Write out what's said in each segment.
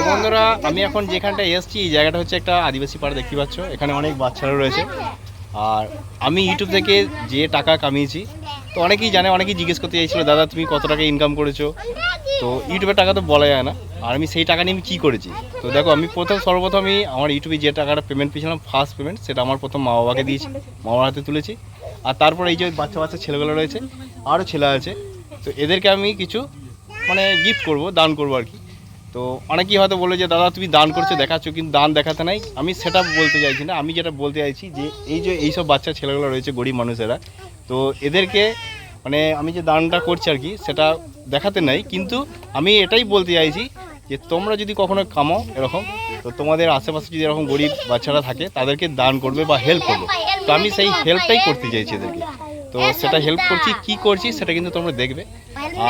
তো বন্ধুরা, আমি এখন যেখানটা এসেছি, এই জায়গাটা হচ্ছে একটা আদিবাসী পাড়া, দেখতে পাচ্ছ? এখানে অনেক বাচ্চারা রয়েছে। আর আমি ইউটিউব থেকে যে টাকা কামিয়েছি, তো অনেকেই জানে, অনেকেই জিজ্ঞেস করতে চাইছিলো, দাদা, তুমি কত টাকা ইনকাম করেছ? তো ইউটিউবের টাকা তো বলা যায় না। আর আমি সেই টাকা নিয়ে আমি কী করেছি? তো দেখো, আমি প্রথম, সর্বপ্রথম আমি আমার ইউটিউবে যে টাকাটা পেমেন্ট পেয়েছিলাম ফার্স্ট পেমেন্ট সেটা আমার প্রথম মা বাবাকে দিয়েছি। মা বাবার হাতে তুলেছি। আর তারপর এই যে বাচ্চা বাচ্চা ছেলেগুলো রয়েছে, আরও ছেলে আছে। তো এদেরকে আমি কিছু মানে গিফট করব, দান করব আর কি। তো অনেকেই হয়তো বলে যে, দাদা, তুমি দান করছ, দেখাচ্ছ। কিন্তু দান দেখাতে নাই। আমি সেটা বলতে চাইছি না। আমি যেটা বলতে চাইছি যে, এই যে এইসব বাচ্চা ছেলেগুলো রয়েছে, গরিব মানুষেরা, তো এদেরকে মানে আমি যে দানটা করছি আর কি, সেটা দেখাতে নাই। কিন্তু আমি এটাই বলতে চাইছি যে, তোমরা যদি কখনো কামাও এরকম, তো তোমাদের আশেপাশে যদি এরকম গরিব বাচ্চারা থাকে, তাদেরকে দান করবে বা হেল্প করবে। তো আমি সেই হেল্পটাই করতে চাইছি এদেরকে। তো সেটা হেল্প করছি, কি করছি, সেটা কিন্তু তোমরা দেখবে।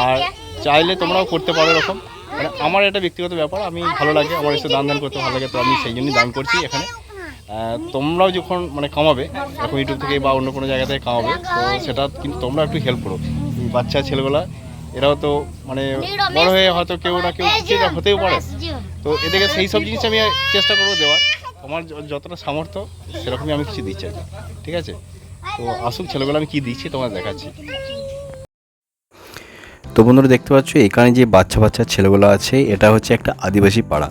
আর চাইলে তোমরাও করতে পারো এরকম। মানে আমার এটা ব্যক্তিগত ব্যাপার, আমি ভালো লাগে, আমার এসে দান দান করতে ভালো লাগে, তো আমি সেই জন্যই দান করছি এখানে। তোমরাও যখন মানে কামাবে, এখন ইউটিউব থেকে বা অন্য কোনো জায়গা থেকে কামাবে, তো সেটা কিন্তু তোমরা একটু হেল্প করো। বাচ্চা ছেলেগুলা এরাও তো মানে বড় হয়ে হয়তো কেউ না কেউ হতেও পারে। তো এদেরকে সেই সব জিনিস আমি চেষ্টা করব দেওয়ার। আমার যতটা সামর্থ্য, সেরকমই আমি কিছু দিচ্ছি ঠিক আছে? তো আসুক ছেলেগুলো আমি কী দিচ্ছি তোমার দেখাচ্ছি। তো বন্ধুরা দেখতে পাচ্ছ, এখানে যে বাচ্চা বাচ্চা ছেলেগুলো আছে, এটা হচ্ছে একটা আদিবাসী পাড়া।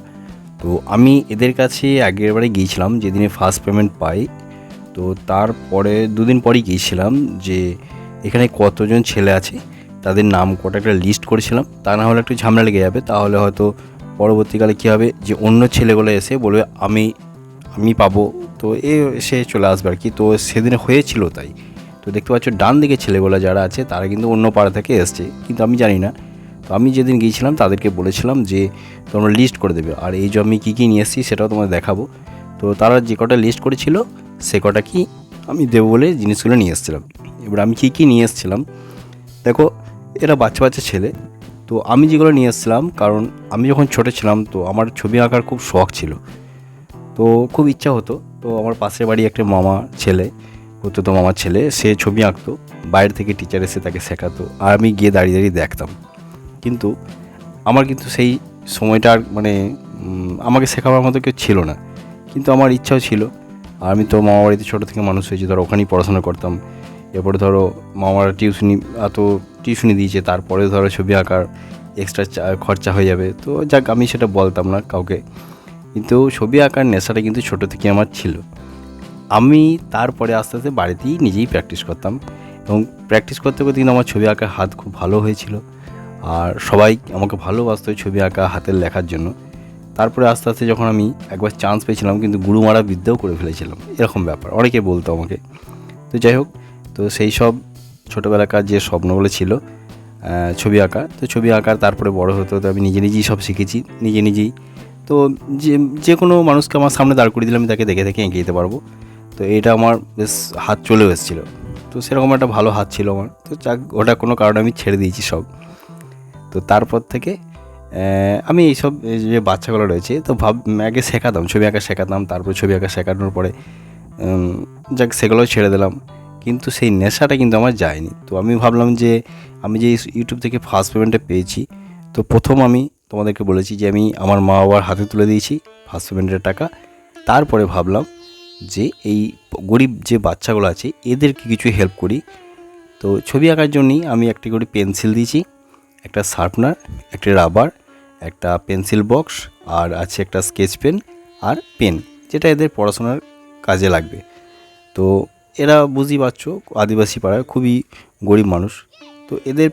তো আমি এদের কাছে আগের বারে গিয়েছিলাম, যেদিনে ফার্স্ট পেমেন্ট পাই। তো তারপরে দুদিন পরেই গিয়েছিলাম যে এখানে কতজন ছেলে আছে, তাদের নাম কটা একটা লিস্ট করেছিলাম। তা না হলে একটু ঝামেলা লেগে যাবে, তাহলে হয়তো পরবর্তীকালে কী হবে যে অন্য ছেলেগুলো এসে বলবে, আমি আমি পাবো। তো এ, সে চলে আসবে আর কি। তো সেদিনে হয়েছিল তাই। তো দেখতে পাচ্ছ, ডান দিকে ছেলেগুলো যারা আছে, তারা কিন্তু অন্য পাড়া থেকে এসছে। কিন্তু আমি জানি না। তো আমি যেদিন গিয়েছিলাম, তাদেরকে বলেছিলাম যে, তোমরা লিস্ট করে দেবে। আর এই যে আমি কী কী নিয়ে এসেছি, সেটাও তোমাদের দেখাবো। তো তারা যে কটা লিস্ট করেছিল, সে কটা কি আমি দেবো বলে জিনিসগুলো নিয়ে এসেছিলাম। এবার আমি কী কী নিয়ে এসেছিলাম, দেখো, এরা বাচ্চা বাচ্চা ছেলে। তো আমি যেগুলো নিয়ে এসেছিলাম, কারণ আমি যখন ছোটো ছিলাম, তো আমার ছবি আঁকার খুব শখ ছিল। তো খুব ইচ্ছা হতো। তো আমার পাশের বাড়ি একটা মামা ছেলে হতো তো মামার ছেলে, সে ছবি আঁকতো, বাইরে থেকে টিচার এসে তাকে শেখাতো, আর আমি গিয়ে দাঁড়িয়ে দাঁড়িয়ে দেখতাম। কিন্তু আমার কিন্তু সেই সময়টার মানে আমাকে শেখাবার মতো কেউ ছিল না। কিন্তু আমার ইচ্ছাও ছিল। আর আমি তো মামা বাড়িতে ছোটো থেকে মানুষ হয়েছি, ধরো ওখানেই পড়াশোনা করতাম। এরপরে ধরো মামার টিউশনি এত টিউশনি দিয়েছে তারপরে ধরো ছবি আঁকার এক্সট্রা খরচা হয়ে যাবে। তো যাক, আমি সেটা বলতাম না কাউকে। কিন্তু ছবি আঁকার নেশাটা কিন্তু ছোটো থেকে আমার ছিল। আমি তারপরে আস্তে আস্তে বাড়িতেই নিজেই প্র্যাকটিস করতাম এবং প্র্যাকটিস করতে করতে কিন্তু আমার ছবি আঁকার হাত খুব ভালো হয়েছিল। আর সবাই আমাকে ভালোবাসতো ছবি আঁকা হাতের লেখার জন্য। তারপরে আস্তে আস্তে যখন আমি একবার চান্স পেয়েছিলাম কিন্তু গুরু মারা বিদ্যাও করে ফেলেছিলাম। এরকম ব্যাপার, অনেকে বলতো আমাকে। তো যাই হোক, তো সেই সব ছোটোবেলাকার যে স্বপ্নগুলো ছিল ছবি আঁকা, তো ছবি আঁকার তারপরে বড় হতে হতে আমি নিজে নিজেই সব শিখেছি, নিজে নিজেই। তো যে যে কোনো মানুষকে আমার সামনে দাঁড় করিয়ে দিলে আমি তাকে দেখে দেখে এঁকে দিতে পারব। তো এটা আমার বেশ হাত চলেও এসেছিল। তো সেরকম একটা ভালো হাত ছিল আমার। তো যাক, ওটা কোনো কারণে আমি ছেড়ে দিয়েছি সব। তো তারপর থেকে আমি এইসব যে বাচ্চাগুলো রয়েছে, তো ভাব, আগে শেখাতাম, ছবি আঁকা শেখাতাম, তারপর ছবি আঁকা শেখানোর পরে যাক সেগুলোও ছেড়ে দিলাম। কিন্তু সেই নেশাটা কিন্তু আমার যায়নি। তো আমি ভাবলাম যে, আমি যে ইউটিউব থেকে ফার্স্ট পেমেন্টটা পেয়েছি, তো প্রথম আমি তোমাদেরকে বলেছি যে, আমি আমার মা বাবার হাতে তুলে দিয়েছি ফার্স্ট পেমেন্টের টাকা। তারপরে ভাবলাম যে এই গরিব যে বাচ্চাগুলো আছে, এদেরকে কিছু হেল্প করি। তো ছবি আঁকার জন্যই আমি একটি করে পেন্সিল দিয়েছি, একটা শার্পনার একটা রাবার একটা পেন্সিল বক্স আর আছে একটা স্কেচ পেন আর পেন যেটা এদের পড়াশোনার কাজে লাগবে। তো এরা বুঝি পারছ, আদিবাসী পাড়ায় খুবই গরিব মানুষ। তো এদের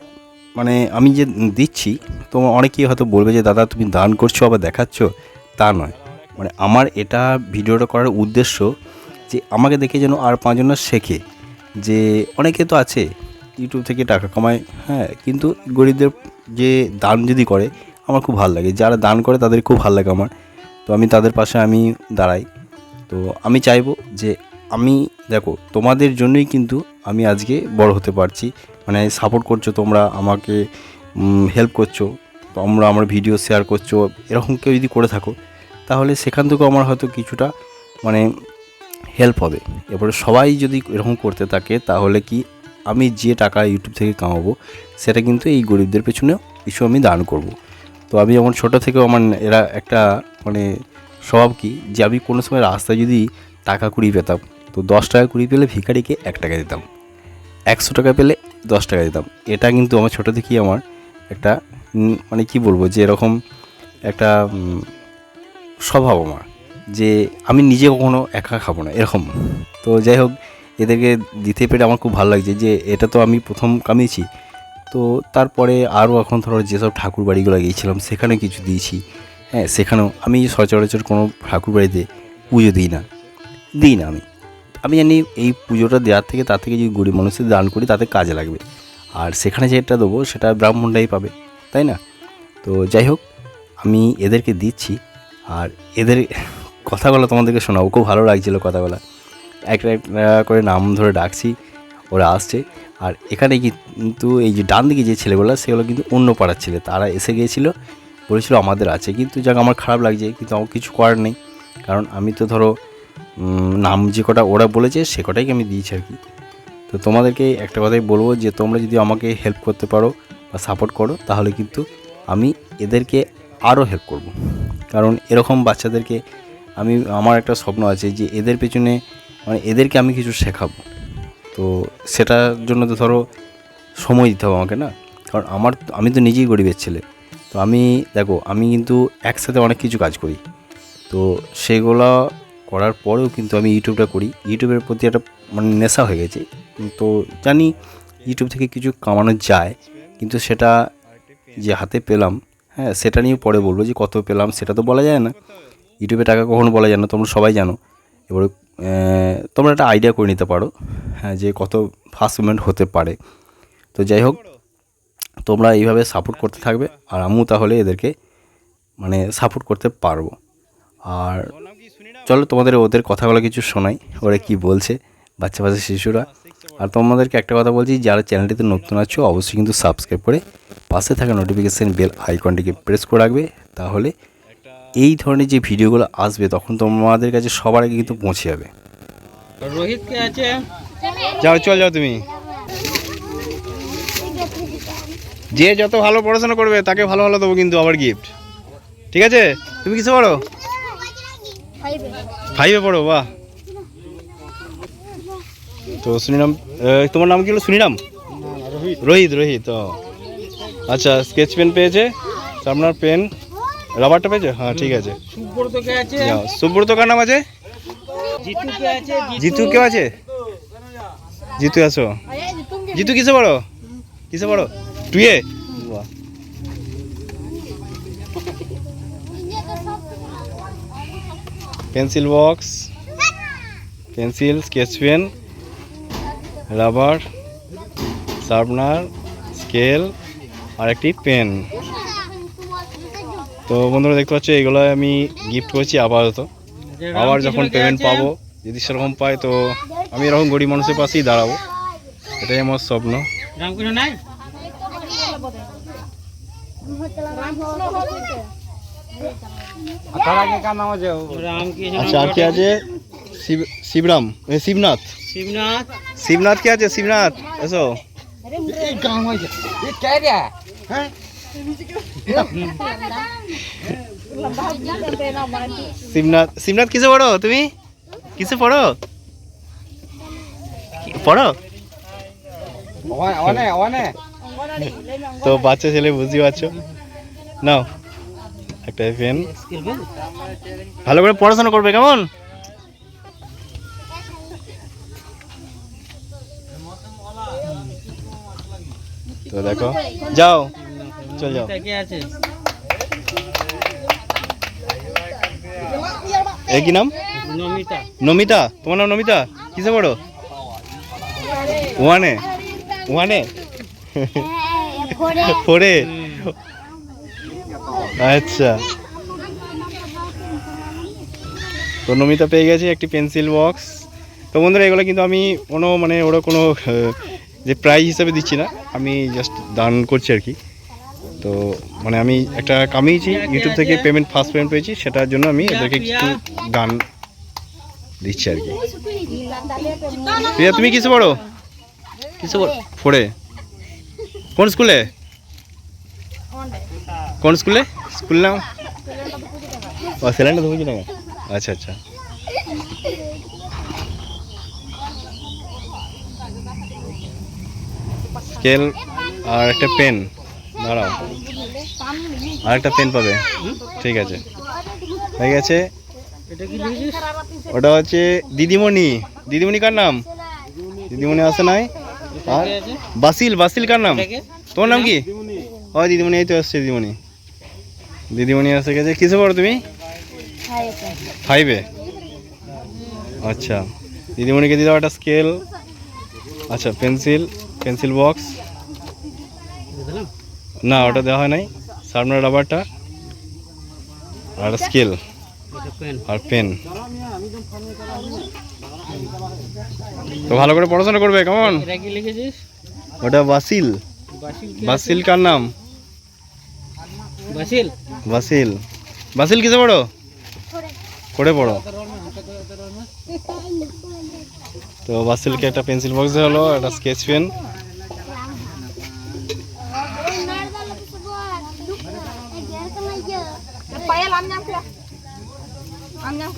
মানে আমি যে দিচ্ছি, তো অনেকেই হয়তো বলবে যে, দাদা তুমি দান করছ, আবার দেখাচ্ছ? তা নয়। মানে আমার এটা ভিডিওটা করার উদ্দেশ্য যে আমাকে দেখে যেন আর পাঁচজন শেখে, যে অনেকে তো আছে ইউটিউব থেকে টাকা কামায় হ্যাঁ কিন্তু গরিবদের যে দান যদি করে, আমার খুব ভালো লাগে। যারা দান করে তাদের খুব ভালো লাগে আমার। তো আমি তাদের পাশে আমি দাঁড়াই। তো আমি চাইব যে আমি, দেখো, তোমাদের জন্যই কিন্তু আমি আজকে বড় হতে পারছি। মানে সাপোর্ট করছ তোমরা, আমাকে হেল্প করছ, তোমরা আমার ভিডিও শেয়ার করছ, এরকম কেউ যদি করে থাকো তাহলে সেখান থেকেও আমার হয়তো কিছুটা মানে হেল্প হবে। এরপরে সবাই যদি এরকম করতে থাকে, তাহলে কি আমি যে টাকা ইউটিউব থেকে কামাবো, সেটা কিন্তু এই গরিবদের পেছনেও কিছু আমি দান করব। তো আমি যখন ছোটো থেকেও আমার এরা একটা মানে স্বভাব কি, যে আমি কোনো সময় রাস্তায় যদি টাকা কুড়ি পেতাম, তো দশ টাকা কুড়ি পেলে ভিখারিকে এক টাকা দিতাম। একশো টাকা পেলে দশ টাকা দিতাম। এটা কিন্তু আমার ছোটো থেকেই আমার একটা মানে কি বলব, যে এরকম একটা স্বভাব আমার, যে আমি নিজে কখনো একা খাব না, এরকম। তো যাই হোক, এদেরকে দিতে পেরে আমার খুব ভালো লাগছে যে এটা তো আমি প্রথম কামিয়েছি। তো তারপরে আরও এখন ধরো যেসব ঠাকুর বাড়িগুলো গিয়েছিলাম, সেখানে কিছু দিয়েছি। হ্যাঁ সেখানেও আমি সচরাচর কোনো ঠাকুর বাড়িতে পুজো দিই না দিই না আমি। আমি জানি এই পুজোটা দেওয়ার থেকে, তার থেকে যদি গরিব মানুষের দান করি, তাতে কাজে লাগবে। আর সেখানে যেটা দেবো, সেটা ব্রাহ্মণরাই পাবে, তাই না? তো যাই হোক, আমি এদেরকে দিচ্ছি। আর এদের কথাগুলো তোমাদেরকে শোনাবো। খুব ভালো লাগছিল কথাগুলো। একটা একটা করে নাম ধরে ডাকছি, ওরা আসছে। আর এখানে কিন্তু এই যে ডান দিকে যে ছেলেগুলো, সেগুলো কিন্তু অন্য পাড়ার ছেলে। তারা এসে গিয়েছিল, বলেছিল আমাদের আছে। কিন্তু যাক, আমার খারাপ লাগছে, কিন্তু আমার কিছু করার নেই। কারণ আমি তো ধরো নাম যে কটা ওরা বলেছে, সে কটাই আমি দিয়েছি আর কি। তো তোমাদেরকে একটা কথাই বলব যে, তোমরা যদি আমাকে হেল্প করতে পারো বা সাপোর্ট করো, তাহলে কিন্তু আমি এদেরকে আরও হেল্প করব। কারণ এরকম বাচ্চাদেরকে আমি, আমার একটা স্বপ্ন আছে যে এদের পেছনে মানে এদেরকে আমি কিছু শেখাবো। তো সেটার জন্য তো ধরো সময় দিতে হবে আমাকে, না? কারণ আমার, আমি তো নিজেই গরিবের ছেলে। তো আমি, দেখো, আমি কিন্তু একসাথে অনেক কিছু কাজ করি। তো সেগুলো করার পরেও কিন্তু আমি ইউটিউবটা করি। ইউটিউবের প্রতি একটা মানে নেশা হয়ে গেছে। তো জানি ইউটিউব থেকে কিছু কামানো যায়, কিন্তু সেটা যে হাতে পেলাম হ্যাঁ সেটা নিয়ে পরে বলব যে কত পেলাম সেটা তো বলা যায় না। ইউটিউবে টাকা কখনো বলা যায় না তোমরা সবাই জানো। এবার তোমরা একটা আইডিয়া করে নিতে পারো হ্যাঁ যে কত ফার্স্ট পেমেন্ট হতে পারে। তো যাই হোক তোমরা এইভাবে সাপোর্ট করতে থাকবে আর আমিও তাহলে এদেরকে মানে সাপোর্ট করতে পারব। আর চলো তোমাদের ওদের কথাগুলো কিছু শোনাই ওরা কি বলছে বাচ্চা বাচ্চা শিশুরা। আর তোমাদেরকে একটা কথা বলছি যারা চ্যানেলটিতে নতুন আছো অবশ্যই কিন্তু সাবস্ক্রাইব করে পাশে থাকা নোটিফিকেশান বেল আইকনটিকে প্রেস করে রাখবে তাহলে এই ধরনের যে ভিডিওগুলো আসবে তখন তোমাদের কাছে সবার আগে কিন্তু পৌঁছে যাবে। রোহিত কে আছে? যাও চল যাও তুমি। যে যত ভালো পড়াশোনা করবে তাকে ভালো ভালো দেবো কিন্তু আবার গিফট ঠিক আছে? তুমি কিসে পড়ো? ফাইভে পড়ো বাহ। তো সুনিরাম তোমার নাম কি হলো? সুনিরাম? রোহিত রোহিত, ও। আচ্ছা স্কেচ পেন পেয়েছে আপনার পেন রাবারটা পেয়েছে? হ্যাঁ ঠিক আছে। সুব্রত কার নাম আছে? জিতু কে আছে? জিতু কেউ আছে? জিতু কিসে পড়ো? কিসে পড়ো? টুয়ে pencil box, pencil sketch pen rubber sharpener scale আর একটি পেন। তো বন্ধুরা দেখতে পাচ্ছ এগুলো আমি গিফট করছি আপাতত আবার যখন পেমেন্ট পাবো যদি সেরকম পাই তো আমি এরকম গরিব মানুষের পাশেই দাঁড়াবো। এটাই আমার স্বপ্ন। রামকৃষ্ণ নাই রামকৃষ্ণ আচ্ছা আর কি আছে? শিব শিবরাম শিবনাথ। শিবনাথ। শিবনাথ কে আছে? শিবনাথ এসো। শিবনাথ শিবনাথ কিসে পড়ো তুমি? কিসে পড়ো? পড়ো? তো বাচ্চা ছেলে বুঝতে পারছ? নাও একটা পেন ভালো করে পড়াশোনা করবে কেমন? তো দেখো যাও চল যাও। কে আছে? এ কি নাম? নমিতা। নমিতা তোমার নাম নমিতা? কিসে পড়ো? ওয়ানে। ওয়ানে? ফোরে। আচ্ছা। তো নমিতা পেয়ে গেছে একটি পেন্সিল বক্স। তো বন্ধুরা এগুলো কিন্তু আমি কোনো মানে ওরা কোনো যে প্রাইজ হিসাবে দিচ্ছি না আমি জাস্ট দান করছি আর কি। তো মানে আমি একটা কামিয়েছি ইউটিউব থেকে পেমেন্ট ফার্স্ট পেমেন্ট পেয়েছি সেটার জন্য আমি এদেরকে কিছু দান দিচ্ছি আর কি। প্রিয়া তুমি কিসে পড়ো? কিসে পড়ো? ফোরে কোন স্কুলে? কোন স্কুলে? স্কুল নাম? ও না আচ্ছা আচ্ছা। স্কেল আর একটা পেন। দাঁড়াও। আর একটা পেন পাবে। ঠিক আছে। হয়ে গেছে। ওটা হচ্ছে দিদিমণি। দিদিমণি কার নাম? দিদিমণি আসে নাই। আর বাসিল বাসিল কার নাম? তোমার নাম কি? ও দিদিমণি এই তো আসছে দিদিমণি। দিদিমণি এসে গেছে। কিসে পড়ো তুমি? ফাইভে আচ্ছা। দিদিমণিকে দিয়ে দাও একটা স্কেল। আচ্ছা পেন্সিল। Pencil box. না ওটা দেওয়া হয় নাই। সামনের রাবারটা আর স্কেল আর পেন। তো ভালো করে পড়াশোনা করবে কেমন? ওটা বাসিল। বাসিল কার নাম? বাসিল? বাসিল। বাসিল কিসে পড়ো? করে পড়ো। তো বাসিলকে একটা পেন্সিল বক্স হলো একটা স্কেচ পেন।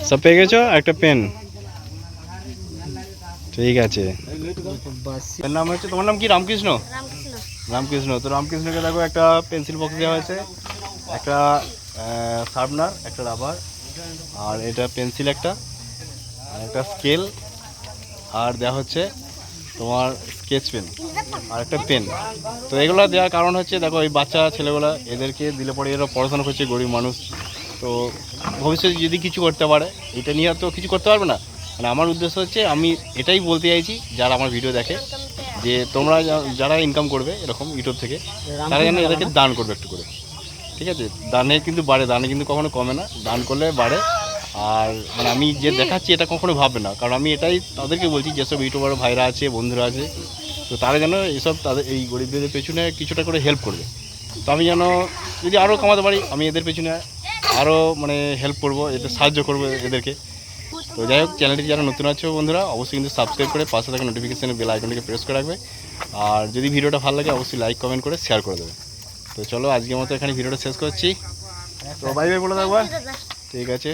সব পেয়ে গেছো? একটা পেন। ঠিক আছে। নাম হচ্ছে তোমার নাম কি? রামকৃষ্ণ? রামকৃষ্ণ। তো রামকৃষ্ণকে দেখো একটা পেন্সিল বক্স দেওয়া হয়েছে। একটা শার্পনার একটা রাবার আর এটা পেন্সিল একটা আর একটা স্কেল আর দেওয়া হচ্ছে তোমার স্কেচ পেন আর একটা পেন তো এগুলো দেওয়ার কারণ হচ্ছে দেখো এই বাচ্চা ছেলেগুলো এদেরকে দিলে পরে এরা পড়াশোনা করছে গরিব মানুষ। তো ভবিষ্যতে যদি কিছু করতে পারে, এটা নিয়ে তো কিছু করতে পারবে না। মানে আমার উদ্দেশ্য হচ্ছে, আমি এটাই বলতে চাইছি, যারা আমার ভিডিও দেখে, যে তোমরা যারা ইনকাম করবে এরকম ইউটিউব থেকে, তারা যেন এদেরকে দান করবে একটু করে। ঠিক আছে? দানে কিন্তু বাড়ে, দানে কিন্তু কখনো কমে না। দান করলে বাড়ে। আর মানে আমি যে দেখাচ্ছি, এটা কখনো ভাববে না। কারণ আমি এটাই তাদেরকে বলছি যেসব ইউটিউবার ভাইরা আছে, বন্ধুরা আছে, তো তারা যেন এইসব তাদের, এই গরিবদের পেছনে কিছুটা করে হেল্প করবে। তো আমি যেন যদি আরও কামাতে পারি আমি এদের পেছনে আরও মানে হেল্প করব এদের সাহায্য করব এদেরকে। তো যাই হোক চ্যানেলটি যারা নতুন আছে বন্ধুরা অবশ্যই কিন্তু সাবস্ক্রাইব করে পাশে থাকা নোটিফিকেশানে বেল আইকনটিকে প্রেস করে রাখবে। আর যদি ভিডিওটা ভালো লাগে অবশ্যই লাইক কমেন্ট করে শেয়ার করে দেবে। তো চলো আজকের মতো এখানে ভিডিওটা শেষ করছি। তো বাই বাই বলে। থাকবা ঠিক আছে।